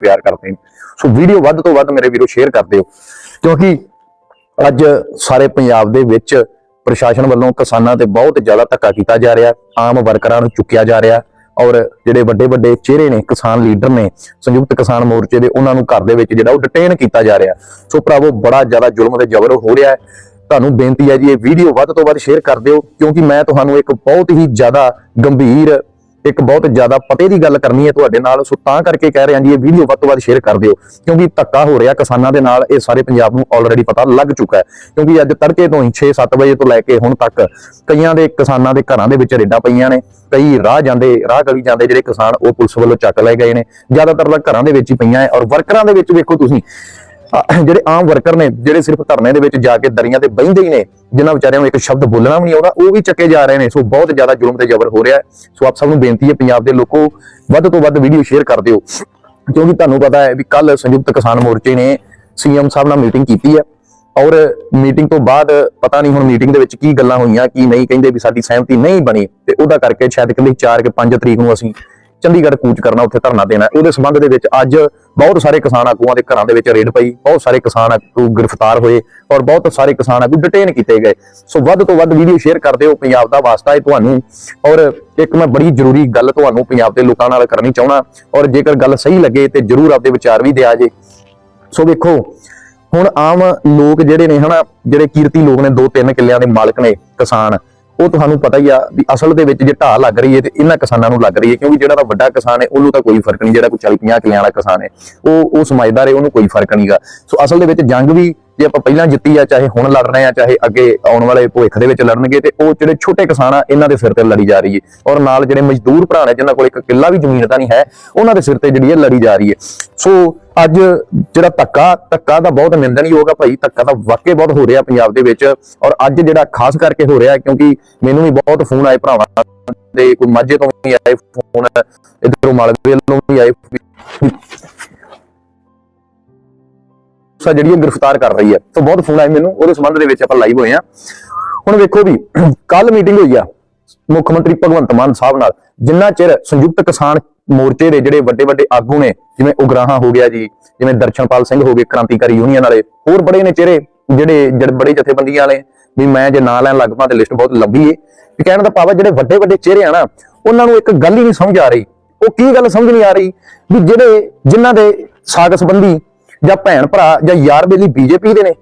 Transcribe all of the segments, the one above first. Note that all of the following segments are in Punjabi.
ਪਿਆਰ ਕਰਦੇ ਸੋ ਵੀਡੀਓ ਵੱਧ ਤੋਂ ਵੱਧ ਮੇਰੇ ਵੀਰੋ ਸ਼ੇਅਰ ਕਰ ਦਿਓ। ਕਿਉਂਕਿ ਅੱਜ ਸਾਰੇ ਪੰਜਾਬ ਦੇ ਵਿੱਚ ਪ੍ਰਸ਼ਾਸਨ ਵੱਲੋਂ ਕਿਸਾਨਾਂ ਤੇ ਬਹੁਤ ਜ਼ਿਆਦਾ ਧੱਕਾ ਕੀਤਾ ਜਾ ਰਿਹਾ। ਆਮ ਵਰਕਰਾਂ ਨੂੰ ਚੁੱਕਿਆ ਜਾ ਰਿਹਾ ਔਰ ਜਿਹੜੇ ਵੱਡੇ ਵੱਡੇ ਚਿਹਰੇ ਨੇ, ਕਿਸਾਨ ਲੀਡਰ ਨੇ, ਸੰਯੁਕਤ ਕਿਸਾਨ ਮੋਰਚੇ ਦੇ, ਉਹਨਾਂ ਨੂੰ ਘਰ ਦੇ ਵਿੱਚ ਜਿਹੜਾ ਉਹ ਡਿਟੇਨ ਕੀਤਾ ਜਾ ਰਿਹਾ। ਸੋ ਭਰਾਵੋ, ਬੜਾ ਜ਼ਿਆਦਾ ਜ਼ੁਲਮ ਤੇ ਜ਼ਬਰ ਹੋ ਰਿਹਾ ਹੈ। ਤੁਹਾਨੂੰ ਬੇਨਤੀ ਹੈ ਜੀ, ਇਹ ਵੀਡੀਓ ਵੱਧ ਤੋਂ ਵੱਧ ਸ਼ੇਅਰ ਕਰ ਦਿਓ। ਕਿਉਂਕਿ ਮੈਂ ਤੁਹਾਨੂੰ ਇੱਕ ਬਹੁਤ ਹੀ ਜ਼ਿਆਦਾ ਗੰਭੀਰ ਇੱਕ ਬਹੁਤ ਜ਼ਿਆਦਾ ਪਤੇ ਦੀ ਗੱਲ ਕਰਨੀ ਹੈ ਤੁਹਾਡੇ ਨਾਲ। ਸੋ ਤਾਂ ਕਰਕੇ ਕਹਿ ਰਿਹਾ ਜੀ, ਇਹ ਵੀਡੀਓ ਵੱਧ ਤੋਂ ਵੱਧ ਸ਼ੇਅਰ ਕਰ ਦਿਓ, ਕਿਉਂਕਿ ਧੱਕਾ ਹੋ ਰਿਹਾ ਕਿਸਾਨਾਂ ਦੇ ਨਾਲ, ਇਹ ਸਾਰੇ ਪੰਜਾਬ ਨੂੰ ਆਲਰੇਡੀ ਪਤਾ ਲੱਗ ਚੁੱਕਾ ਹੈ। ਕਿਉਂਕਿ ਅੱਜ ਤੜਕੇ ਤੋਂ ਹੀ 6-7 ਵਜੇ ਤੋਂ ਲੈ ਕੇ ਹੁਣ ਤੱਕ ਕਈਆਂ ਦੇ ਕਿਸਾਨਾਂ ਦੇ ਘਰਾਂ ਦੇ ਵਿੱਚ ਰੇਡਾਂ ਪਈਆਂ ਨੇ। ਕਈ ਰਾਹ ਜਾਂਦੇ, ਰਾਹ ਗਲੀ ਜਾਂਦੇ ਜਿਹੜੇ ਕਿਸਾਨ ਉਹ ਪੁਲਿਸ ਵੱਲੋਂ ਚੱਕ ਲਏ ਗਏ ਨੇ। ਜ਼ਿਆਦਾਤਰ ਤਾਂ ਘਰਾਂ ਦੇ ਵਿੱਚ ਹੀ ਪਈਆਂ ਹੈ ਔਰ ਵਰਕਰਾਂ ਦੇ ਵਿੱਚ ਵੇਖੋ ਤੁਸੀਂ ਜਿਹੜੇ ਆਮ ਵਰਕਰ ਨੇ, ਜਿਹੜੇ ਸਿਰਫ ਧਰਨੇ ਦੇ ਵਿੱਚ ਜਾ ਕੇ ਦਰੀਆਂ ਤੇ ਬਹਿੰਦੇ ਹੀ ਨੇ, ਜਿਨ੍ਹਾਂ ਵਿਚਾਰਿਆਂ ਨੂੰ ਇੱਕ ਸ਼ਬਦ ਬੋਲਣਾ ਵੀ ਨਹੀਂ ਆਉਂਦਾ, ਉਹ ਵੀ ਚੱਕੇ ਜਾ ਰਹੇ ਨੇ। ਸੋ ਬਹੁਤ ਜ਼ਿਆਦਾ ਜ਼ੁਲਮ ਤੇ ਜ਼ਬਰ ਹੋ ਰਿਹਾ ਹੈ। ਸੋ ਆਪ ਸਭ ਨੂੰ ਬੇਨਤੀ ਹੈ ਪੰਜਾਬ ਦੇ ਲੋਕੋ, ਵੱਧ ਤੋਂ ਵੱਧ ਵੀਡੀਓ ਸ਼ੇਅਰ ਕਰ ਦਿਓ। ਕਿਉਂਕਿ ਤੁਹਾਨੂੰ ਪਤਾ ਹੈ ਵੀ ਕੱਲ ਸੰਯੁਕਤ ਕਿਸਾਨ ਮੋਰਚੇ ਨੇ ਸੀਐਮ ਸਾਹਿਬ ਨਾਲ ਮੀਟਿੰਗ ਕੀਤੀ ਹੈ। ਔਰ ਮੀਟਿੰਗ ਤੋਂ ਬਾਅਦ ਪਤਾ ਨਹੀਂ ਹੁਣ ਮੀਟਿੰਗ ਦੇ ਵਿੱਚ ਕੀ ਗੱਲਾਂ ਹੋਈਆਂ, ਕੀ ਨਹੀਂ, ਕਹਿੰਦੇ ਵੀ ਸਾਡੀ ਸਹਿਮਤੀ ਨਹੀਂ ਬਣੀ ਤੇ ਉਹਦਾ ਕਰਕੇ ਸ਼ਾਇਦ ਕਹਿੰਦੇ 4 ਕਿ 5 ਤਰੀਕ ਨੂੰ ਅਸੀਂ ਚੰਡੀਗੜ੍ਹ ਕੂਚ ਕਰਨਾ, ਉੱਥੇ ਧਰਨਾ ਦੇਣਾ। ਉਹਦੇ ਸੰਬੰਧ ਦੇ ਵਿੱਚ ਅੱਜ ਬਹੁਤ ਸਾਰੇ ਕਿਸਾਨ ਆਗੂਆਂ ਦੇ ਘਰਾਂ ਦੇ ਵਿੱਚ ਰੇਡ ਪਈ, ਬਹੁਤ ਸਾਰੇ ਕਿਸਾਨ ਆਗੂ ਗ੍ਰਿਫਤਾਰ ਹੋਏ ਔਰ ਬਹੁਤ ਸਾਰੇ ਕਿਸਾਨ ਆਗੂ ਡਿਟੇਨ ਕੀਤੇ ਗਏ। ਸੋ ਵੱਧ ਤੋਂ ਵੱਧ ਵੀਡੀਓ ਸ਼ੇਅਰ ਕਰਦੇ ਹੋ ਪੰਜਾਬ ਦਾ ਵਾਸਤਾ ਹੈ ਤੁਹਾਨੂੰ। ਔਰ ਇੱਕ ਮੈਂ ਬੜੀ ਜ਼ਰੂਰੀ ਗੱਲ ਤੁਹਾਨੂੰ ਪੰਜਾਬ ਦੇ ਲੋਕਾਂ ਨਾਲ ਕਰਨੀ ਚਾਹਣਾ ਔਰ ਜੇਕਰ ਗੱਲ ਸਹੀ ਲੱਗੇ ਤੇ ਜਰੂਰ ਆਪਦੇ ਵਿਚਾਰ ਵੀ ਦਿਆ ਜੇ। ਸੋ ਵੇਖੋ, ਹੁਣ ਆਮ ਲੋਕ ਜਿਹੜੇ ਨੇ ਹਨਾ, ਜਿਹੜੇ ਕੀਰਤੀ ਲੋਕ ਨੇ, ਦੋ ਤਿੰਨ ਕਿੱਲਿਆਂ ਦੇ ਮਾਲਕ ਨੇ ਕਿਸਾਨ। ਉਹ ਤੁਹਾਨੂੰ ਪਤਾ ਹੀ ਆ ਵੀ ਅਸਲ ਦੇ ਵਿੱਚ ਜੇ ਢਾਹ ਲੱਗ ਰਹੀ ਹੈ ਤੇ ਇਹਨਾਂ ਕਿਸਾਨਾਂ ਨੂੰ ਲੱਗ ਰਹੀ ਹੈ, ਕਿਉਂਕਿ ਜਿਹੜਾ ਤਾਂ ਵੱਡਾ ਕਿਸਾਨ ਹੈ, ਉਹਨੂੰ ਤਾਂ ਕੋਈ ਫ਼ਰਕ ਨਹੀਂ, ਜਿਹੜਾ ਕੋਈ 40 50 ਕਿੱਲਿਆਂ ਵਾਲਾ ਕਿਸਾਨ ਹੈ, ਉਹ ਉਹ ਸਮਝਦਾਰ ਹੈ, ਉਹਨੂੰ ਕੋਈ ਫ਼ਰਕ ਨਹੀਂਗਾ ਸੋ ਅਸਲ ਦੇ ਵਿੱਚ ਜੰਗ ਵੀ ਜੇ ਆਪਾਂ ਪਹਿਲਾਂ ਜਿੱਤੀ ਆ, ਚਾਹੇ ਹੁਣ ਲੜ ਰਹੇ ਆ, ਚਾਹੇ ਅੱਗੇ ਆਉਣ ਵਾਲੇ ਭਵਿੱਖ ਦੇ ਵਿੱਚ ਲੜਨਗੇ, ਤੇ ਉਹ ਜਿਹੜੇ ਛੋਟੇ ਕਿਸਾਨ ਆ, ਇਹਨਾਂ ਦੇ ਸਿਰ ਤੇ ਲੜੀ ਜਾ ਰਹੀ ਹੈ ਔਰ ਨਾਲ ਜਿਹੜੇ ਮਜ਼ਦੂਰ ਭਰਾ ਨੇ, ਜਿਨ੍ਹਾਂ ਕੋਲ ਇੱਕ ਕਿੱਲਾ ਵੀ ਜ਼ਮੀਨ ਤਾਂ ਨਹੀਂ ਹੈ, ਉਹਨਾਂ ਦੇ ਸਿਰ ਤੇ ਜਿਹੜੀ ਹੈ ਲੜੀ ਜਾ ਰਹੀ ਹੈ ਸੋ ਅੱਜ ਜਿਹੜਾ ਧੱਕਾ ਧੱਕਾ ਤਾਂ ਬਹੁਤ ਨਿੰਦਣਯੋਗ ਆ ਭਾਈ, ਧੱਕਾ ਤਾਂ ਵਾਕਈ ਬਹੁਤ ਹੋ ਰਿਹਾ ਪੰਜਾਬ ਦੇ ਵਿੱਚ। ਔਰ ਅੱਜ ਜਿਹੜਾ ਖਾਸ ਕਰਕੇ ਹੋ ਰਿਹਾ, ਕਿਉਂਕਿ ਮੈਨੂੰ ਵੀ ਬਹੁਤ ਫੋਨ ਆਏ ਭਰਾਵਾਂ ਦੇ, ਕੋਈ ਮਾਝੇ ਤੋਂ ਵੀ ਆਏ ਫੋਨ, ਇਧਰੋਂ ਮਾਲਵੇ ਵੱਲੋਂ ਵੀ ਆਏ ਸਾ ਜਿਹੜੀ ਗ੍ਰਿਫਤਾਰ ਕਰ ਰਹੀ ਹੈ ਤਾਂ ਬਹੁਤ ਫੋਨ ਆਏ ਮੈਨੂੰ, ਉਹਦੇ ਸੰਬੰਧ ਦੇ ਵਿੱਚ ਆਪਾਂ ਲਾਈਵ ਹੋਏ ਆ ਹੁਣ ਵੇਖੋ ਵੀ ਕੱਲ ਮੀਟਿੰਗ ਹੋਈ ਆ, ਮੁੱਖ ਮੰਤਰੀ ਭਗਵੰਤ ਮਾਨ ਸਾਹਿਬ ਨਾਲ, ਜਿੰਨਾ ਚਿਰ ਸੰਯੁਕਤ ਕਿਸਾਨ ਮੋਰਚੇ ਦੇ ਜਿਹੜੇ ਵੱਡੇ ਵੱਡੇ ਆਗੂ ਨੇ, ਜਿਵੇਂ ਉਗਰਾਹਾਂ ਹੋ ਗਿਆ ਜੀ, ਜਿਵੇਂ ਦਰਸ਼ਨਪਾਲ ਸਿੰਘ ਹੋ ਗਏ, ਕ੍ਰਾਂਤੀਕਾਰੀ ਯੂਨੀਅਨ ਵਾਲੇ, ਹੋਰ ਬੜੇ ਨੇ ਚਿਹਰੇ, ਜਿਹੜੇ ਜਿਹੜੇ ਬੜੇ ਜਥੇਬੰਦੀਆਂ ਵਾਲੇ, ਵੀ ਮੈਂ ਜੇ ਨਾਂ ਲੈਣ ਲੱਗ ਪਾ ਤੇ ਲਿਸਟ ਬਹੁਤ ਲੰਬੀ ਏ। ਵੀ ਕਹਿਣ ਦਾ ਭਾਵ ਜਿਹੜੇ ਵੱਡੇ ਵੱਡੇ ਚਿਹਰੇ ਆ ਨਾ, ਉਹਨਾਂ ਨੂੰ ਇੱਕ ਗੱਲ ਹੀ ਨਹੀਂ ਸਮਝ ਆ ਰਹੀ। ਉਹ ਕੀ ਗੱਲ ਸਮਝ ਨਹੀਂ ਆ ਰਹੀ? ਵੀ ਜਿਹੜੇ, ਜਿਨ੍ਹਾਂ ਦੇ ਸਾਗ ਸੰਬੰਧੀ ਜਾਂ ਭੈਣ ਭਰਾ ਜਾਂ ਯਾਰ ਬੇਲੀ ਬੀਜੇਪੀ ਦੇ ਨੇ,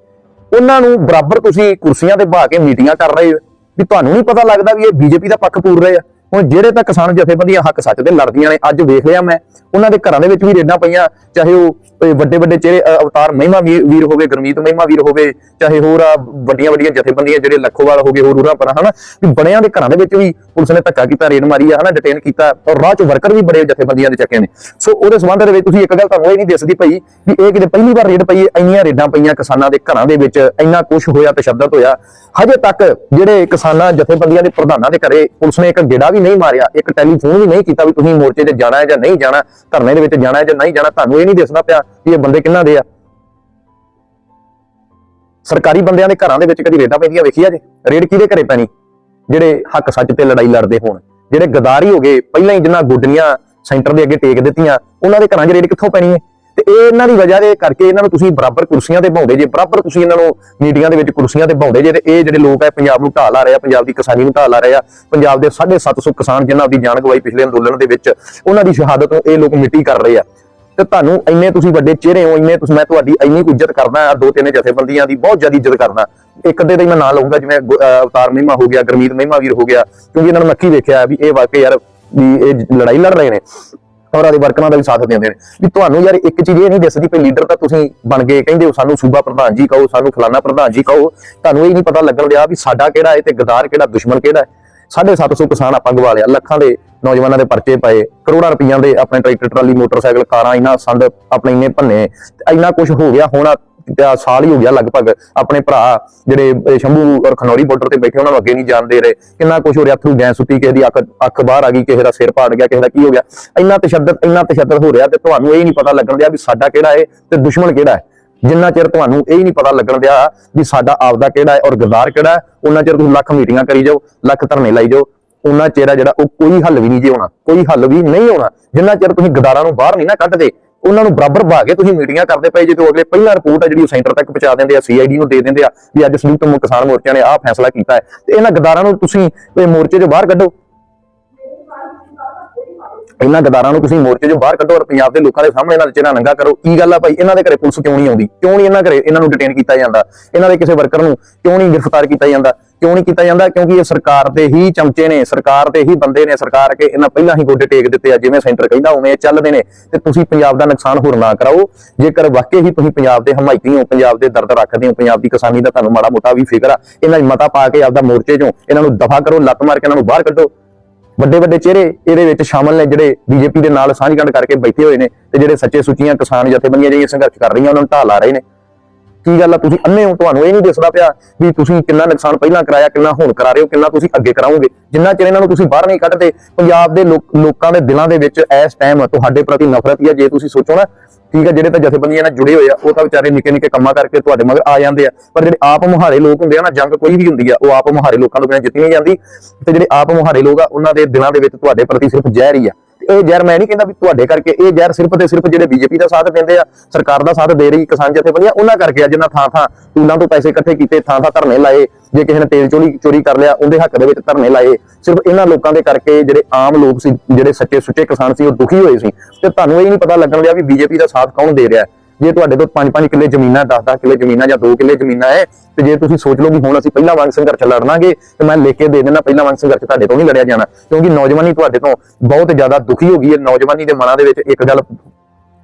ਉਹਨਾਂ ਨੂੰ ਬਰਾਬਰ ਤੁਸੀਂ ਕੁਰਸੀਆਂ ਤੇ ਬਹਾ ਕੇ ਮੀਟਿੰਗਾਂ ਕਰ ਰਹੇ ਹੋ। ਵੀ ਤੁਹਾਨੂੰ ਨਹੀਂ ਪਤਾ ਲੱਗਦਾ ਵੀ ਇਹ ਬੀਜੇਪੀ ਦਾ ਪੱਖ ਪੂਰ ਰਹੇ ਆ। ਹੁਣ ਜਿਹੜੇ ਤਾਂ ਕਿਸਾਨ ਜਥੇਬੰਦੀਆਂ ਹੱਕ ਸੱਚ ਦੇ ਲੜਦੀਆਂ ਨੇ, ਅੱਜ ਵੇਖ ਲਿਆ ਮੈਂ, ਉਹਨਾਂ ਦੇ ਘਰਾਂ ਦੇ ਵਿੱਚ ਵੀ ਰੇਡਾਂ ਪਈਆਂ, ਚਾਹੇ ਉਹ ਵੱਡੇ ਵੱਡੇ ਚਿਹਰੇ ਅਵਤਾਰ ਮਹਿਮਾ ਵੀਰ ਵੀਰ ਹੋਵੇ, ਗੁਰਮੀਤ ਮਹਿਮਾ ਵੀਰ ਹੋਵੇ, ਚਾਹੇ ਹੋਰ ਆ ਵੱਡੀਆਂ ਵੱਡੀਆਂ ਜਥੇਬੰਦੀਆਂ ਜਿਹੜੇ ਲੱਖੋਵਾਲ ਹੋ ਗਏ ਹੋਰ ਉਰਾਂ ਪਰ ਹਨਾ? ਵੀ ਬਣਿਆਂ ਦੇ ਘਰਾਂ ਦੇ ਵਿੱਚ ਵੀ ਪੁਲਿਸ ਨੇ ਧੱਕਾ ਕੀਤਾ, ਰੇਡ ਮਾਰੀ ਆ, ਹਨਾ? ਡਿਟੇਨ ਕੀਤਾ ਔਰ ਰਾਹ ਚ ਵਰਕਰ ਵੀ ਬੜੇ ਜਥੇਬੰਦੀਆਂ ਦੇ ਚੱਕੇ ਨੇ। ਸੋ ਉਹਦੇ ਸੰਬੰਧ ਦੇ ਵਿੱਚ ਤੁਸੀਂ ਇੱਕ ਗੱਲ ਤੁਹਾਨੂੰ ਇਹ ਨਹੀਂ ਦਿਸਦੀ ਪਈ ਵੀ ਇਹ ਕਿਤੇ ਪਹਿਲੀ ਵਾਰ ਰੇਡ ਪਈ, ਇੰਨੀਆਂ ਰੇਡਾਂ ਪਈਆਂ ਕਿਸਾਨਾਂ ਦੇ ਘਰਾਂ ਦੇ ਵਿੱਚ, ਇੰਨਾ ਕੁਝ ਹੋਇਆ ਤਸ਼ੱਦਦ ਹੋਇਆ। ਹਜੇ ਤੱਕ ਜਿਹੜੇ ਕਿਸਾਨਾਂ, ਜਥੇਬੰਦੀਆਂ ਦੇ ਪ੍ਰਧਾਨਾਂ ਦੇ ਘਰੇ ਪੁਲਿਸ ਨੇ ਇੱਕ ਗੇੜਾ ਵੀ ਨਹੀਂ ਮਾਰਿਆ, ਇੱਕ ਟੈਲੀਫੋਨ ਵੀ ਨਹੀਂ ਕੀਤਾ ਵੀ ਤੁਸੀਂ ਮੋਰਚੇ ਤੇ ਜਾਣਾ ਹੈ ਜਾਂ ਨਹੀਂ ਜਾਣਾ, ਧਰਨੇ ਦੇ ਵਿੱਚ ਜਾਣਾ ਹੈ ਜਾਂ ਨਹੀਂ ਜਾਣਾ, ਤੁਹਾਨੂੰ ਇਹ ਨਹੀਂ ਦਿਸਦਾ ਪਿਆ ਵੀ ਇਹ ਬੰਦੇ ਕਿੰਨਾ ਦੇ ਆ? ਸਰਕਾਰੀ ਬੰਦਿਆਂ ਦੇ ਘਰਾਂ ਦੇ ਵਿੱਚ ਕਦੀ ਰੇਡਾਂ ਪੈਂਦੀਆਂ ਵੇਖੀਆਂ ਜੇ? ਰੇਡ ਕਿਹਦੇ ਘਰੇ ਪੈਣੀ? ਜਿਹੜੇ ਹੱਕ ਸੱਚ ਤੇ ਲੜਾਈ ਲੜਦੇ ਹੋਣ। ਜਿਹੜੇ ਗਦਾਰੀ ਹੋ ਗਏ, ਪਹਿਲਾਂ ਹੀ ਜਿਨ੍ਹਾਂ ਗੁੱਡੀਆਂ ਸੈਂਟਰ ਦੇ ਅੱਗੇ ਟੇਕ ਦਿੱਤੀਆਂ, ਉਹਨਾਂ ਦੇ ਘਰਾਂ 'ਚ ਰੇਡ ਕਿੱਥੋਂ ਪੈਣੀ ਹੈ ਤੇ ਇਹ ਇਹਨਾਂ ਦੀ ਵਜ੍ਹਾ ਦੇ ਕਰਕੇ ਇਹਨਾਂ ਨੂੰ ਤੁਸੀਂ ਬਰਾਬਰ ਕੁਰਸੀਆਂ ਤੇ ਭਾਉਂਦੇ ਜੇ, ਬਰਾਬਰ ਤੁਸੀਂ ਇਹਨਾਂ ਨੂੰ ਮੀਟਿੰਗਾਂ ਦੇ ਵਿੱਚ ਕੁਰਸੀਆਂ ਤੇ ਭਾਉਂਦੇ ਜੇ, ਤੇ ਇਹ ਜਿਹੜੇ ਲੋਕ ਹੈ ਪੰਜਾਬ ਨੂੰ ਢਾਹ ਲਾ ਰਹੇ ਆ, ਪੰਜਾਬ ਦੀ ਕਿਸਾਨੀ ਨੂੰ ਢਾਹ ਲਾ ਰਹੇ ਆ, ਪੰਜਾਬ ਦੇ 750 ਕਿਸਾਨ ਜਿਨ੍ਹਾਂ ਦੀ ਜਾਨ ਗਵਾਈ ਪਿਛਲੇ ਅੰਦੋਲਨ ਦੇ ਵਿੱਚ, ਉਹਨਾਂ ਦੀ ਸ਼ਹਾਦਤ ਨੂੰ ਇਹ ਲੋਕ ਮਿੱਟੀ ਕਰ ਰਹੇ ਆ। ਤੇ ਤੁਹਾਨੂੰ ਇੰਨੇ ਤੁਸੀਂ ਵੱਡੇ ਚਿਹਰੇ ਹੋ, ਇੰਨੇ ਤੁਸੀਂ ਮੈਂ ਤੁਹਾਡੀ ਇੰਨੀ ਕੁ ਇੱਜ਼ਤ ਕਰਦਾ ਆ ਦੋ ਤਿੰਨ ਜਥੇਬੰਦੀਆਂ ਦੀ ਬਹੁਤ ਜ਼ਿਆਦਾ ਇੱਜ਼ਤ ਕਰਦਾ ਇੱਕ ਅੱਧੇ ਦਾ ਹੀ ਮੈਂ ਨਾਂ ਲਊਂਗਾ, ਜਿਵੇਂ ਅਵਤਾਰ ਮਹਿਮਾ ਹੋ ਗਿਆ, ਗਰਮੀਤ ਮਹਿਮਾ ਵੀਰ ਹੋ ਗਿਆ, ਕਿਉਂਕਿ ਇਹਨਾਂ ਨੂੰ ਮੱਖੀ ਵੇਖਿਆ ਵੀ ਇਹ ਵਾਕਈ ਯਾਰ ਵੀ ਇਹ ਲੜਾਈ ਲੜ ਰਹੇ ਨੇ ਔਰ ਆਦੇ ਵਰਕਰਾਂ ਦਾ ਵੀ ਸਾਥ ਦਿੰਦੇ ਨੇ। ਵੀ ਤੁਹਾਨੂੰ ਯਾਰ ਇੱਕ ਚੀਜ਼ ਇਹ ਨਹੀਂ ਦਿਸਦੀ ਪਈ ਲੀਡਰ ਤਾਂ ਤੁਸੀਂ ਬਣ ਗਏ, ਕਹਿੰਦੇ ਹੋ ਸਾਨੂੰ ਸੂਬਾ ਪ੍ਰਧਾਨ ਜੀ ਕਹੋ, ਸਾਨੂੰ ਫਲਾਨਾ ਪ੍ਰਧਾਨ ਜੀ ਕਹੋ, ਤੁਹਾਨੂੰ ਇਹ ਨਹੀਂ ਪਤਾ ਲੱਗਣ ਰਿਹਾ ਵੀ ਸਾਡਾ ਕਿਹੜਾ ਹੈ ਤੇ ਗਦਾਰ ਕਿਹੜਾ, ਦੁਸ਼ਮਣ ਕਿਹੜਾ ਹੈ। 750 ਕਿਸਾਨ ਆਪਾਂ ਗਵਾ ਲਿਆ ਲੱਖਾਂ ਦੇ ਨੌਜਵਾਨਾਂ ਦੇ ਪਰਚੇ ਪਏ, ਕਰੋੜਾਂ ਰੁਪਈਆਂ ਦੇ ਆਪਣੇ ਟਰੈਕਟਰ, ਟਰਾਲੀ, ਮੋਟਰਸਾਈਕਲ, ਕਾਰਾਂ ਇਹਨਾਂ ਸੰਦ ਆਪਣੇ ਇੰਨੇ ਭੰਨੇ। ਇੰਨਾ ਕੁਝ ਹੋ ਗਿਆ, ਹੁਣ ਸਾਲ ਹੀ ਹੋ ਗਿਆ ਲਗਭਗ ਆਪਣੇ ਭਰਾ ਜਿਹੜੇ ਸ਼ੰਭੂ ਔਰ ਖਨੌਰੀ ਬਾਰਡਰ ਤੇ ਬੈਠੇ, ਉਹਨਾਂ ਨੂੰ ਅੱਗੇ ਨਹੀਂ ਜਾਣ ਦੇ ਰਹੇ। ਕਿੰਨਾ ਕੁਝ ਹੋ ਰਿਹਾ ਥਰੂ ਗੈਸ ਸੁੱਤੀ ਕਿਸੇ ਦੀ ਅੱਖ ਅੱਖ ਬਾਹਰ ਆ ਗਈ, ਕਿਸੇ ਦਾ ਸਿਰ ਪਾੜ ਗਿਆ, ਕਿਸੇ ਦਾ ਕੀ ਹੋ ਗਿਆ। ਇੰਨਾ ਤਸ਼ੱਦਦ ਇੰਨਾ ਤਸ਼ੱਦਦ ਹੋ ਰਿਹਾ ਤੇ ਤੁਹਾਨੂੰ ਇਹ ਨਹੀਂ ਪਤਾ ਲੱਗਣ ਦਿਆ ਵੀ ਸਾਡਾ ਕਿਹੜਾ ਹੈ ਤੇ ਦੁਸ਼ਮਣ ਕਿਹੜਾ ਹੈ ਜਿੰਨਾ ਚਿਰ ਤੁਹਾਨੂੰ ਇਹ ਨਹੀਂ ਪਤਾ ਲੱਗਣ ਦਿਆ ਵੀ ਸਾਡਾ ਆਪਦਾ ਕਿਹੜਾ ਹੈ ਔਰ ਗਦਾਰ ਕਿਹੜਾ ਹੈ, ਉਹਨਾਂ ਚਿਰ ਤੁਸੀਂ ਲੱਖ ਮੀਟਿੰਗਾਂ ਕਰੀ ਜਾਓ, ਲੱਖ ਧਰਨੇ ਲਾਈ ਜਾਓ, ਉਹਨਾਂ ਚਿਹਰਾ ਜਿਹੜਾ ਉਹ ਕੋਈ ਹੱਲ ਵੀ ਨਹੀਂ ਜੇ ਹੋਣਾ, ਕੋਈ ਹੱਲ ਵੀ ਨਹੀਂ ਹੋਣਾ। ਜਿੰਨਾ ਚਿਰ ਤੁਸੀਂ ਗਦਾਰਾਂ ਨੂੰ ਬਾਹਰ ਨਹੀਂ ਨਾ ਕੱਢਦੇ, ਉਹਨਾਂ ਨੂੰ ਬਰਾਬਰ ਭਾ ਕੇ ਤੁਸੀਂ ਮੀਟਿੰਗਾਂ ਕਰਦੇ ਪਏ ਜੇ ਤੇ ਅਗਲੇ ਪਹਿਲਾਂ ਰਿਪੋਰਟ ਹੈ ਜਿਹੜੀ ਉਹ ਸੈਂਟਰ ਤੱਕ ਪਹੁੰਚਾ ਦਿੰਦੇ ਆ ਸੀਆਈਡੀ ਨੂੰ ਦੇ ਦਿੰਦੇ ਆ, ਵੀ ਅੱਜ ਸੰਯੁਕਤ ਕਿਸਾਨ ਮੋਰਚੇ ਨੇ ਆਹ ਫੈਸਲਾ ਕੀਤਾ ਹੈ। ਤੇ ਇਹਨਾਂ ਗਦਾਰਾਂ ਨੂੰ ਤੁਸੀਂ ਇਹ ਮੋਰਚੇ 'ਚੋਂ ਬਾਹਰ ਕੱਢੋ। ਇਹਨਾਂ ਗਦਾਰਾਂ ਨੂੰ ਤੁਸੀਂ ਮੋਰਚੇ 'ਚੋਂ ਬਾਹਰ ਕੱਢੋ ਔਰ ਪੰਜਾਬ ਦੇ ਲੋਕਾਂ ਦੇ ਸਾਹਮਣੇ ਇਹਨਾਂ ਦਾ ਚਿਹਰਾ ਨੰਗਾ ਕਰੋ। ਕੀ ਗੱਲ ਆ ਭਾਈ? ਇਹਨਾਂ ਦੇ ਘਰੇ ਪੁਲਿਸ ਕਿਉਂ ਨਹੀਂ ਆਉਂਦੀ? ਕਿਉਂ ਨਹੀਂ ਇਹਨਾਂ ਘਰੇ ਇਹਨਾਂ ਨੂੰ ਡਿਟੇਨ ਕੀਤਾ ਜਾਂਦਾ? ਇਹਨਾਂ ਦੇ ਕਿਸੇ ਵਰਕਰ ਨੂੰ ਕਿਉਂ ਨਹੀਂ ਗ੍ਰਿਫਤਾਰ ਕੀਤਾ ਜਾਂਦਾ? ਕਿਉਂ ਨਹੀਂ ਕੀਤਾ ਜਾਂਦਾ? ਕਿਉਂਕਿ ਇਹ ਸਰਕਾਰ ਦੇ ਹੀ ਚਮਚੇ ਨੇ, ਸਰਕਾਰ ਦੇ ਹੀ ਬੰਦੇ ਨੇ, ਸਰਕਾਰ ਕੇ ਇਹਨਾਂ ਪਹਿਲਾਂ ਹੀ ਗੋਡੇ ਟੇਕ ਦਿੱਤੇ ਆ, ਜਿਵੇਂ ਸੈਂਟਰ ਕਹਿੰਦਾ ਉਵੇਂ ਇਹ ਚੱਲਦੇ ਨੇ। ਤੇ ਤੁਸੀਂ ਪੰਜਾਬ ਦਾ ਨੁਕਸਾਨ ਹੋਰ ਨਾ ਕਰਾਓ। ਜੇਕਰ ਵਾਕਈ ਹੀ ਤੁਸੀਂ ਪੰਜਾਬ ਦੇ ਹਮਾਇਤੀ ਹੋ, ਪੰਜਾਬ ਦੇ ਦਰਦ ਰੱਖਦੇ ਹੋ, ਪੰਜਾਬ ਦੀ ਕਿਸਾਨੀ ਦਾ ਤੁਹਾਨੂੰ ਮਾੜਾ ਮੋਟਾ ਵੀ ਫਿਕਰ ਆ, ਇਹਨਾਂ 'ਚ ਮਤਾ ਪਾ ਕੇ ਆਪਦਾ ਮੋਰਚੇ 'ਚੋਂ ਇਹਨਾਂ ਨੂੰ ਦਫਾ ਕਰੋ, ਲੱਤ ਮਾਰ ਕੇ ਇਹਨਾਂ ਨੂੰ ਬਾਹਰ ਕੱਢੋ। ਵੱਡੇ ਵੱਡੇ ਚਿਹਰੇ ਇਹਦੇ ਵਿੱਚ ਸ਼ਾਮਲ ਨੇ ਜਿਹੜੇ ਬੀਜੇਪੀ ਦੇ ਨਾਲ ਸਾਂਝਗੰਢ ਕਰਕੇ ਬੈਠੇ ਹੋਏ ਨੇ ਤੇ ਜਿਹੜੇ ਸੱਚੇ ਸੁੱਚੀਆਂ ਕਿਸਾਨ ਜਥੇਬੰਦੀਆਂ ਜਿਹੜੀਆਂ ਸੰਘਰਸ਼ ਕਰ ਰਹੀਆਂ, ਉਹਨਾਂ ਨੂੰ ਢਾਲ ਆ ਰਹੇ ਨੇ। ਕੀ ਗੱਲ ਆ? ਤੁਸੀਂ ਅੰਨੇ ਹੋ, ਤੁਹਾਨੂੰ ਇਹ ਨਹੀਂ ਦਿਸਦਾ ਪਿਆ ਵੀ ਤੁਸੀਂ ਕਿੰਨਾ ਨੁਕਸਾਨ ਪਹਿਲਾਂ ਕਰਾਇਆ, ਕਿੰਨਾ ਹੁਣ ਕਰਾ ਰਹੇ ਹੋ, ਕਿੰਨਾ ਤੁਸੀਂ ਅੱਗੇ ਕਰਾਓਗੇ। ਜਿੰਨਾ ਚਿਰ ਇਹਨਾਂ ਨੂੰ ਤੁਸੀਂ ਬਾਹਰ ਨਹੀਂ ਕੱਢਦੇ, ਪੰਜਾਬ ਦੇ ਲੋਕ- ਲੋਕਾਂ ਦੇ ਦਿਲਾਂ ਦੇ ਵਿੱਚ ਇਸ ਟਾਈਮ ਤੁਹਾਡੇ ਪ੍ਰਤੀ ਨਫ਼ਰਤ ਹੀ ਆ। ਜੇ ਤੁਸੀਂ ਸੋਚੋ ਨਾ, ਠੀਕ ਹੈ ਜਿਹੜੇ ਤਾਂ ਜਥੇਬੰਦੀਆਂ ਨਾਲ ਜੁੜੇ ਹੋਏ ਆ, ਉਹ ਤਾਂ ਵਿਚਾਰੇ ਨਿੱਕੇ ਨਿੱਕੇ ਕੰਮਾਂ ਕਰਕੇ ਤੁਹਾਡੇ ਮਗਰ ਆ ਜਾਂਦੇ ਆ। ਪਰ ਜਿਹੜੇ ਆਪ ਮੁਹਾਰੇ ਲੋਕ ਹੁੰਦੇ ਆ ਨਾ, ਜੰਗ ਕੋਈ ਵੀ ਹੁੰਦੀ ਆ, ਉਹ ਆਪ ਮੁਹਾਰੇ ਲੋਕਾਂ ਤੋਂ ਬਿਨਾਂ ਜਿੱਤੀ ਨਹੀਂ ਜਾਂਦੀ। ਤੇ ਜਿਹੜੇ ਆਪ ਮੁਹਾਰੇ ਲੋਕ ਆ, ਉਹਨਾਂ ਦੇ ਦਿਲਾਂ ਦੇ ਵਿੱਚ ਤੁਹਾਡੇ ਪ੍ਰਤੀ ਸਿਰਫ ਜ਼ਹਿਰ ਹੀ ਆ। ਇਹ ਜ਼ਹਿਰ ਮੈਂ ਨਹੀਂ ਕਹਿੰਦਾ ਵੀ ਤੁਹਾਡੇ ਕਰਕੇ, ਇਹ ਜ਼ਹਿਰ ਸਿਰਫ ਤੇ ਸਿਰਫ ਜਿਹੜੇ ਬੀਜੇਪੀ ਦਾ ਸਾਥ ਦਿੰਦੇ ਆ, ਸਰਕਾਰ ਦਾ ਸਾਥ ਦੇ ਰਹੀ ਕਿਸਾਨ ਜਥੇਬੰਦੀਆਂ, ਉਹਨਾਂ ਕਰਕੇ ਆ ਜਿਨ੍ਹਾਂ ਥਾਂ ਥਾਂ ਟੂਲਾਂ ਤੋਂ ਪੈਸੇ ਇਕੱਠੇ ਕੀਤੇ, ਥਾਂ ਥਾਂ ਧਰਨੇ ਲਾਏ, ਜੇ ਕਿਸੇ ਨੇ ਤੇਲ ਚੋਰੀ ਚੋਰੀ ਕਰ ਲਿਆ, ਉਹਦੇ ਹੱਕ ਦੇ ਵਿੱਚ ਧਰਨੇ ਲਾਏ। ਸਿਰਫ ਇਹਨਾਂ ਲੋਕਾਂ ਦੇ ਕਰਕੇ ਜਿਹੜੇ ਆਮ ਲੋਕ ਸੀ, ਜਿਹੜੇ ਸੱਚੇ ਸੁੱਚੇ ਕਿਸਾਨ ਸੀ, ਉਹ ਦੁਖੀ ਹੋਏ ਸੀ। ਤੇ ਤੁਹਾਨੂੰ ਇਹ ਨਹੀਂ ਪਤਾ ਲੱਗਣ ਲਿਆ ਵੀ ਬੀਜੇਪੀ ਦਾ ਸਾਥ ਕੌਣ ਦੇ ਰਿਹਾ। ਹੈ ਜੇ ਤੁਹਾਡੇ ਤੋਂ 5-5 ਕਿੱਲੇ ਜ਼ਮੀਨਾਂ 10-10 ਕਿੱਲੇ ਜ਼ਮੀਨਾਂ ਜਾਂ 2 ਕਿੱਲੇ ਜ਼ਮੀਨਾਂ ਹੈ, ਤੇ ਜੇ ਤੁਸੀਂ ਸੋਚ ਲਓ ਵੀ ਹੁਣ ਅਸੀਂ ਪਹਿਲਾਂ ਵਾਂਗ ਸੰਘਰਸ਼ ਲੜਨਾਗੇ ਤੇ ਮੈਂ ਲਿਖ ਕੇ ਦੇ ਦੇਣਾ ਪਹਿਲਾਂ ਵਾਂਗ ਸੰਘਰਸ਼ ਤੁਹਾਡੇ ਤੋਂ ਨਹੀਂ ਲੜਿਆ ਜਾਣਾ, ਕਿਉਂਕਿ ਨੌਜਵਾਨੀ ਤੁਹਾਡੇ ਤੋਂ ਬਹੁਤ ਜ਼ਿਆਦਾ ਦੁਖੀ ਹੋ ਗਈ ਹੈ। ਨੌਜਵਾਨੀ ਦੇ ਮਨਾਂ ਦੇ ਵਿੱਚ ਇੱਕ ਗੱਲ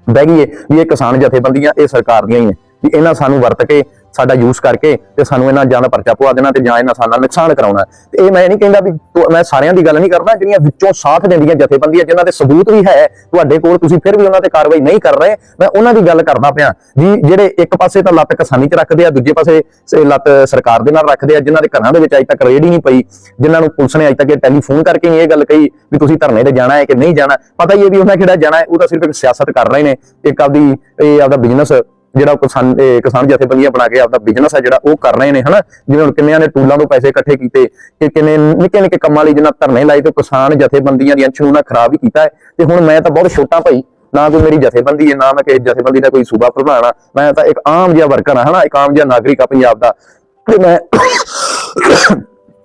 ਬਹਿ ਗਈ ਹੈ ਵੀ ਇਹ ਕਿਸਾਨ ਜਥੇਬੰਦੀਆਂ, ਇਹ ਸਰਕਾਰ ਦੀਆਂ ਹੀ ਨੇ, ਵੀ ਇਹਨਾਂ ਸਾਨੂੰ ਵਰਤ ਕੇ ਸਾਡਾ ਯੂਜ਼ ਕਰਕੇ ਤੇ ਸਾਨੂੰ ਇਹਨਾਂ ਜਾਂ ਦਾ ਪਰਚਾ ਪਵਾ ਦੇਣਾ ਤੇ ਜਾਂ ਇਹਨਾਂ ਸਾਡਾ ਨੁਕਸਾਨ ਕਰਾਉਣਾ ਤੇ ਇਹ ਮੈਂ ਨਹੀਂ ਕਹਿੰਦਾ ਵੀ ਮੈਂ ਸਾਰਿਆਂ ਦੀ ਗੱਲ ਨਹੀਂ ਕਰਦਾ, ਜਿਹੜੀਆਂ ਵਿੱਚੋਂ ਸਾਥ ਦਿੰਦੀਆਂ ਜਥੇਬੰਦੀਆਂ, ਜਿਨ੍ਹਾਂ ਦੇ ਸਬੂਤ ਵੀ ਹੈ, ਤੁਹਾਡੇ ਕੋਲ ਤੁਸੀਂ ਫਿਰ ਵੀ ਉਹਨਾਂ ਤੇ ਕਾਰਵਾਈ ਨਹੀਂ ਕਰ ਰਹੇ, ਮੈਂ ਉਹਨਾਂ ਦੀ ਗੱਲ ਕਰਦਾ ਪਿਆ ਜੀ ਜਿਹੜੇ ਇੱਕ ਪਾਸੇ ਤਾਂ ਲੱਤ ਕਿਸਾਨੀ 'ਚ ਰੱਖਦੇ ਆ, ਦੂਜੇ ਪਾਸੇ ਲੱਤ ਸਰਕਾਰ ਦੇ ਨਾਲ ਰੱਖਦੇ ਆ, ਜਿਨ੍ਹਾਂ ਦੇ ਘਰਾਂ ਦੇ ਵਿੱਚ ਅਜੇ ਤੱਕ ਰੇਡ ਹੀ ਨਹੀਂ ਪਈ, ਜਿਨ੍ਹਾਂ ਨੂੰ ਪੁਲਿਸ ਨੇ ਅਜੇ ਤੱਕ ਟੈਲੀਫੋਨ ਕਰਕੇ ਇਹ ਗੱਲ ਕਹੀ ਵੀ ਤੁਸੀਂ ਧਰਨੇ ਤੇ ਜਾਣਾ ਹੈ ਕਿ ਨਹੀਂ ਜਾਣਾ, ਪਤਾ ਹੀ ਹੈ ਵੀ ਉਹਨਾਂ ਕਿਹੜਾ ਜਾਣਾ ਹੈ, ਉਹ ਤਾਂ ਸਿਰਫ ਇੱਕ ਸਿਆਸਤ ਕਰ ਰਹੇ ਨੇ, ਇੱਕ ਆਪਦੀ ਇਹ ਆਪਦਾ ਬਿਜ਼ਨਸ ਜਿਹੜਾ ਉਹ ਕਿਸਾਨ ਕਿਸਾਨ ਜਥੇਬੰਦੀਆਂ ਬਣਾ ਕੇ ਆਪਦਾ ਬਿਜ਼ਨਸ ਹੈ ਜਿਹੜਾ ਉਹ ਕਰ ਰਹੇ ਨੇ, ਹਨਾ? ਜਿਵੇਂ ਹੁਣ ਕਿੰਨਿਆਂ ਨੇ ਟੂਲਾਂ ਤੋਂ ਪੈਸੇ ਇਕੱਠੇ ਕੀਤੇ, ਕਿ ਕਿੰਨੇ ਨਿੱਕੇ ਨਿੱਕੇ ਕੰਮਾਂ ਲਈ ਜਿਹਨਾਂ ਧਰਨੇ ਲਾਏ ਤੇ ਕਿਸਾਨ ਜਥੇਬੰਦੀਆਂ ਦੀਆਂ ਅੰਸ਼ ਖਰਾਬ ਹੀ ਕੀਤਾ ਹੈ। ਤੇ ਹੁਣ ਮੈਂ ਤਾਂ ਬਹੁਤ ਛੋਟਾ ਭਾਈ, ਨਾ ਕੋਈ ਮੇਰੀ ਜਥੇਬੰਦੀ ਹੈ, ਨਾ ਮੈਂ ਕਿਸੇ ਜਥੇਬੰਦੀ ਦਾ ਕੋਈ ਸੂਬਾ ਪ੍ਰਧਾਨ ਆ, ਮੈਂ ਤਾਂ ਇੱਕ ਆਮ ਜਿਹਾ ਵਰਕਰ ਆ, ਹਨਾ? ਇੱਕ ਆਮ ਜਿਹਾ ਨਾਗਰਿਕ ਆ ਪੰਜਾਬ ਦਾ। ਤੇ ਮੈਂ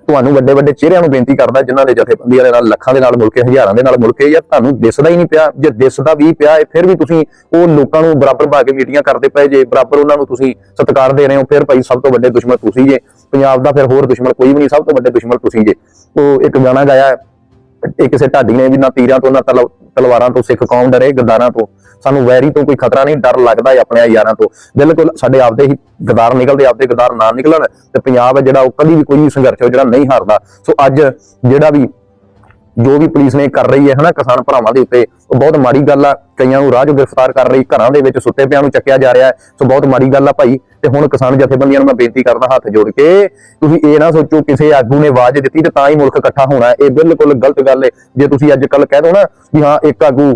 ਤੁਹਾਨੂੰ ਵੱਡੇ ਵੱਡੇ ਚਿਹਰਿਆਂ ਨੂੰ ਬੇਨਤੀ ਕਰਦਾ ਜਿਨ੍ਹਾਂ ਦੇ ਜਥੇਬੰਦੀਆਂ ਦੇ ਨਾਲ, ਲੱਖਾਂ ਦੇ ਨਾਲ ਮੁੜ ਕੇ ਹਜ਼ਾਰਾਂ ਦੇ ਨਾਲ ਮੁੜ ਕੇ ਯਾਰ ਤੁਹਾਨੂੰ ਦਿਸਦਾ ਹੀ ਨਹੀਂ ਪਿਆ। ਜੇ ਦਿਸਦਾ ਵੀ ਪਿਆ ਹੈ ਫਿਰ ਵੀ ਤੁਸੀਂ ਉਹ ਲੋਕਾਂ ਨੂੰ ਬਰਾਬਰ ਭਾ ਕੇ ਮੀਟਿੰਗਾਂ ਕਰਦੇ ਪਏ ਜੇ, ਬਰਾਬਰ ਉਹਨਾਂ ਨੂੰ ਤੁਸੀਂ ਸਤਿਕਾਰ ਦੇ ਰਹੇ ਹੋ, ਫਿਰ ਭਾਈ ਸਭ ਤੋਂ ਵੱਡੇ ਦੁਸ਼ਮਣ ਤੁਸੀਂ ਜੇ। ਪੰਜਾਬ ਦਾ ਫਿਰ ਹੋਰ ਦੁਸ਼ਮਣ ਕੋਈ ਵੀ ਨਹੀਂ, ਸਭ ਤੋਂ ਵੱਡੇ ਦੁਸ਼ਮਣ ਤੁਸੀਂ ਜੇ। ਉਹ ਇੱਕ ਗਾਣਾ ਗਾਇਆ ਇਹ ਕਿਸੇ ਢਾਡੀ ਨੇ ਵੀ ਨਾ ਤੀਰਾਂ ਤੋਂ, ਨਾ ਤਲ- ਤਲਵਾਰਾਂ ਤੋਂ, ਸਿੱਖ ਕੌਮ ਡਰੇ, ਗਦਾਰਾਂ ਤੋਂ। ਸਾਨੂੰ ਵੈਰੀ ਤੋਂ ਕੋਈ ਖਤਰਾ ਨਹੀਂ, ਡਰ ਲੱਗਦਾ ਹੈ ਆਪਣੇ ਯਾਰਾਂ ਤੋਂ। ਬਿਲਕੁਲ ਸਾਡੇ ਆਪਦੇ ਹੀ ਗਦਾਰ ਨਿਕਲਦੇ, ਆਪਦੇ ਗਦਾਰ ਨਾ ਨਿਕਲਣ ਤੇ ਪੰਜਾਬ ਹੈ ਜਿਹੜਾ ਉਹ ਕਦੀ ਵੀ ਕੋਈ ਸੰਘਰਸ਼ ਹੋ ਜਿਹੜਾ ਨਹੀਂ ਹਾਰਦਾ। ਸੋ ਅੱਜ ਜਿਹੜਾ ਵੀ ਜੋ ਵੀ ਪੁਲਿਸ ਨੇ ਕਰ ਰਹੀ ਹੈ, ਹਨਾ, ਕਿਸਾਨ ਭਰਾਵਾਂ ਦੇ ਉੱਤੇ, ਉਹ ਬਹੁਤ ਮਾੜੀ ਗੱਲ ਆ। ਕਈਆਂ ਨੂੰ ਰਾਹ 'ਚੋਂ ਗ੍ਰਿਫਤਾਰ ਕਰ ਰਹੀ, ਘਰਾਂ ਦੇ ਵਿੱਚ ਸੁੱਤੇ ਪਿਆਂ ਨੂੰ ਚੱਕਿਆ ਜਾ ਰਿਹਾ ਸੋ ਬਹੁਤ ਮਾੜੀ ਗੱਲ ਆ ਭਾਈ। ਤੇ ਹੁਣ ਕਿਸਾਨ ਜਥੇਬੰਦੀਆਂ ਨੂੰ ਮੈਂ ਬੇਨਤੀ ਕਰਦਾ ਹੱਥ ਜੋੜ ਕੇ, ਤੁਸੀਂ ਇਹ ਨਾ ਸੋਚੋ ਕਿਸੇ ਆਗੂ ਨੇ ਆਵਾਜ਼ ਦਿੱਤੀ ਤੇ ਤਾਂ ਹੀ ਮੁਲਕ ਇਕੱਠਾ ਹੋਣਾ ਇਹ ਬਿਲਕੁਲ ਗਲਤ ਗੱਲ ਹੈ। ਜੇ ਤੁਸੀਂ ਅੱਜ ਕੱਲ ਕਹਿ ਦੋ ਨਾ ਵੀ ਹਾਂ, ਇੱਕ ਆਗੂ,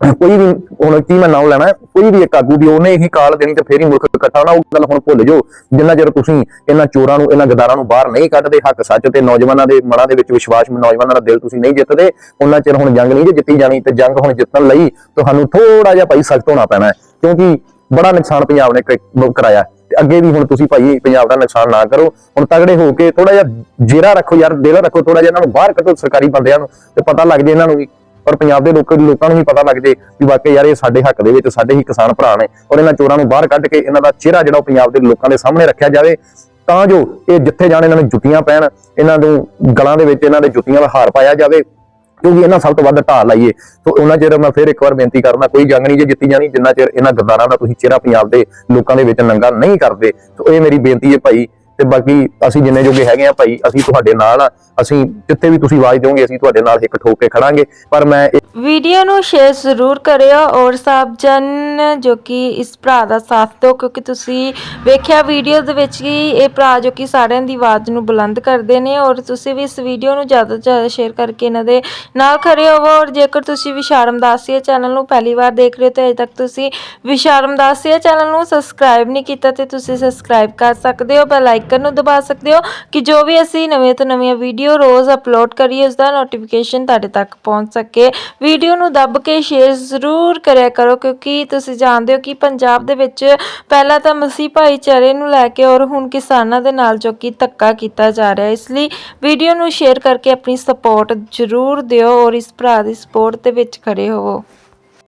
ਕੋਈ ਵੀ ਹੁਣ ਕੀ ਮੈਂ ਨਾਮ ਲੈਣਾ ਕੋਈ ਵੀ ਇੱਕ ਆਗੂ ਦੀ ਉਹਨੇ ਹੀ ਕਾਲ ਦੇਣੀ ਤੇ ਫੇਰ ਹੀ ਮੁਲਕ ਇਕੱਠਾ ਹੋਣਾ, ਉਹ ਗੱਲ ਹੁਣ ਭੁੱਲ ਜਾਓ। ਜਿੰਨਾ ਚਿਰ ਤੁਸੀਂ ਇਹਨਾਂ ਚੋਰਾਂ ਨੂੰ, ਇਹਨਾਂ ਗਦਾਰਾਂ ਨੂੰ ਬਾਹਰ ਨਹੀਂ ਕੱਢਦੇ, ਹੱਕ ਸੱਚ ਤੇ ਨੌਜਵਾਨਾਂ ਦੇ ਮਨਾਂ ਦੇ ਵਿੱਚ ਵਿਸ਼ਵਾਸ, ਨੌਜਵਾਨਾਂ ਦਾ ਦਿਲ ਤੁਸੀਂ ਨਹੀਂ ਜਿੱਤਦੇ, ਉਹਨਾਂ ਚਿਰ ਹੁਣ ਜੰਗ ਨਹੀਂ ਜੇ ਜਿੱਤੀ ਜਾਣੀ ਤੇ ਜੰਗ ਹੁਣ ਜਿੱਤਣ ਲਈ ਤੁਹਾਨੂੰ ਥੋੜਾ ਜਿਹਾ ਭਾਈ ਸਖਤ ਹੋਣਾ ਪੈਣਾ ਕਿਉਂਕਿ ਬੜਾ ਨੁਕਸਾਨ ਪੰਜਾਬ ਨੇ ਕ- ਕਰਾਇਆ। ਤੇ ਅੱਗੇ ਵੀ ਹੁਣ ਤੁਸੀਂ ਭਾਈ ਪੰਜਾਬ ਦਾ ਨੁਕਸਾਨ ਨਾ ਕਰੋ। ਹੁਣ ਤਗੜੇ ਹੋ ਕੇ ਥੋੜਾ ਜਿਹਾ ਜੇਰਾ ਰੱਖੋ ਯਾਰ ਦਿਲ ਰੱਖੋ ਥੋੜਾ ਜਿਹਾ ਇਹਨਾਂ ਨੂੰ ਬਾਹਰ ਕੱਢੋ ਸਰਕਾਰੀ ਬੰਦਿਆਂ ਨੂੰ ਤੇ ਪਤਾ ਲੱਗ ਜੇ ਇਹਨਾਂ ਨੂੰ ਵੀ। ਔਰ ਪੰਜਾਬ ਦੇ ਲੋਕਾਂ ਲੋਕਾਂ ਨੂੰ ਵੀ ਪਤਾ ਲੱਗ ਜੇ ਵੀ ਵਾਕਈ ਯਾਰ ਇਹ ਸਾਡੇ ਹੱਕ ਦੇ ਵਿੱਚ, ਸਾਡੇ ਹੀ ਕਿਸਾਨ ਭਰਾ ਨੇ ਔਰ ਇਹਨਾਂ ਚੋਰਾਂ ਨੂੰ ਬਾਹਰ ਕੱਢ ਕੇ ਇਹਨਾਂ ਦਾ ਚਿਹਰਾ ਜਿਹੜਾ ਉਹ ਪੰਜਾਬ ਦੇ ਲੋਕਾਂ ਦੇ ਸਾਹਮਣੇ ਰੱਖਿਆ ਜਾਵੇ, ਤਾਂ ਜੋ ਇਹ ਜਿੱਥੇ ਜਾਣ ਇਹਨਾਂ ਨੂੰ ਜੁੱਤੀਆਂ ਪੈਣ, ਇਹਨਾਂ ਨੂੰ ਗਲਾਂ ਦੇ ਵਿੱਚ ਇਹਨਾਂ ਦੇ ਜੁੱਤੀਆਂ ਦਾ ਹਾਰ ਪਾਇਆ ਜਾਵੇ। ਕਿਉਂਕਿ ਇਹਨਾਂ ਸਭ ਤੋਂ ਵੱਧ ਢਾਲ ਲਾਈਏ, ਸੋ ਉਹਨਾਂ ਚਿਰ ਮੈਂ ਫਿਰ ਇੱਕ ਵਾਰ ਬੇਨਤੀ ਕਰਦਾ, ਕੋਈ ਜੰਗ ਨਹੀਂ ਜੇ ਜਿੱਤੀ ਜਾਣੀ, ਜਿੰਨਾ ਚਿਰ ਇਹਨਾਂ ਗੱਦਾਰਾਂ ਦਾ ਤੁਸੀਂ ਚਿਹਰਾ ਪੰਜਾਬ ਦੇ ਲੋਕਾਂ ਦੇ ਵਿੱਚ ਨੰਗਾ ਨਹੀਂ ਕਰਦੇ। ਸੋ ਇਹ ਮੇਰੀ ਬੇਨਤੀ ਹੈ ਭਾਈ ਤੇ ਬਾਕੀ ਅਸੀਂ ਜਿੰਨੇ ਜੋਗੇ ਹੈਗੇ ਆ ਭਾਈ, ਅਸੀਂ ਤੁਹਾਡੇ ਨਾਲ ਆ। ਅਸੀਂ ਜਿੱਥੇ ਵੀ ਤੁਸੀਂ ਆਵਾਜ਼ ਦਿਓਗੇ, ਅਸੀਂ ਤੁਹਾਡੇ ਨਾਲ ਇੱਕ ਠੋਕ ਕੇ ਖੜਾਂਗੇ। ਪਰ ਮੈਂ ਵੀਡੀਓ ਨੂੰ ਸ਼ੇਅਰ ਜ਼ਰੂਰ ਕਰਿਓ ਔਰ ਸਭ ਜਨ ਜੋ ਕਿ ਇਸ ਭਰਾ ਦਾ ਸਾਥ ਦਿਓ, ਕਿਉਂਕਿ ਤੁਸੀਂ ਵੇਖਿਆ ਵੀਡੀਓ ਦੇ ਵਿੱਚ ਕਿ ਇਹ ਭਰਾ ਜੋ ਕਿ ਸਾਰਿਆਂ ਦੀ ਆਵਾਜ਼ ਨੂੰ ਬੁਲੰਦ ਕਰਦੇ ਨੇ ਔਰ ਤੁਸੀਂ ਵੀ ਇਸ ਵੀਡੀਓ ਨੂੰ ਜ਼ਿਆਦਾ ਤੋਂ ਜ਼ਿਆਦਾ ਸ਼ੇਅਰ ਕਰਕੇ ਇਹਨਾਂ ਦੇ ਨਾਲ ਖੜੇ ਹੋਵੋ। ਔਰ ਜੇਕਰ ਤੁਸੀਂ ਵਿਸ਼ਾਰਮ ਦਾਸੀਆ ਚੈਨਲ ਨੂੰ ਪਹਿਲੀ ਵਾਰ ਦੇਖ ਰਹੇ ਹੋ, ਤੇ ਅਜੇ ਤੱਕ ਤੁਸੀਂ ਵਿਸ਼ਾਰਮ ਦਾਸੀਆ ਚੈਨਲ ਨੂੰ ਸਬਸਕ੍ਰਾਈਬ ਨਹੀਂ ਕੀਤਾ, ਤੇ ਤੁਸੀਂ ਸਬਸਕ੍ਰਾਈਬ ਕਰ ਸਕਦੇ ਹੋ। ਬੈਲ ਆਈਕਨ ਆਈਕਨ ਨੂੰ ਦਬਾ ਸਕਦੇ ਹੋ ਕਿ ਜੋ ਵੀ ਅਸੀਂ ਨਵੇਂ ਤੋਂ ਨਵੀਆਂ ਵੀਡੀਓ ਰੋਜ਼ ਅਪਲੋਡ ਕਰੀਏ ਉਸ ਦਾ ਨੋਟੀਫਿਕੇਸ਼ਨ ਤੁਹਾਡੇ ਤੱਕ ਪਹੁੰਚ ਸਕੇ। ਵੀਡੀਓ ਨੂੰ ਦੱਬ ਕੇ ਸ਼ੇਅਰ ਜ਼ਰੂਰ ਕਰਿਆ ਕਰੋ, ਕਿਉਂਕਿ ਤੁਸੀਂ ਜਾਣਦੇ ਹੋ ਕਿ ਪੰਜਾਬ ਦੇ ਵਿੱਚ ਪਹਿਲਾਂ ਤਾਂ ਮਸੀਹ ਭਾਈਚਾਰੇ ਨੂੰ ਲੈ ਕੇ ਔਰ ਹੁਣ ਕਿਸਾਨਾਂ ਦੇ ਨਾਲ ਜੋ ਕਿ ਧੱਕਾ ਕੀਤਾ ਜਾ ਰਿਹਾ, ਇਸ ਲਈ ਵੀਡੀਓ ਨੂੰ ਸ਼ੇਅਰ ਕਰਕੇ ਆਪਣੀ ਸਪੋਰਟ ਜ਼ਰੂਰ ਦਿਓ ਔਰ ਇਸ ਭਰਾ ਦੀ ਸਪੋਰਟ ਦੇ ਵਿੱਚ ਖੜੇ ਹੋਵੋ।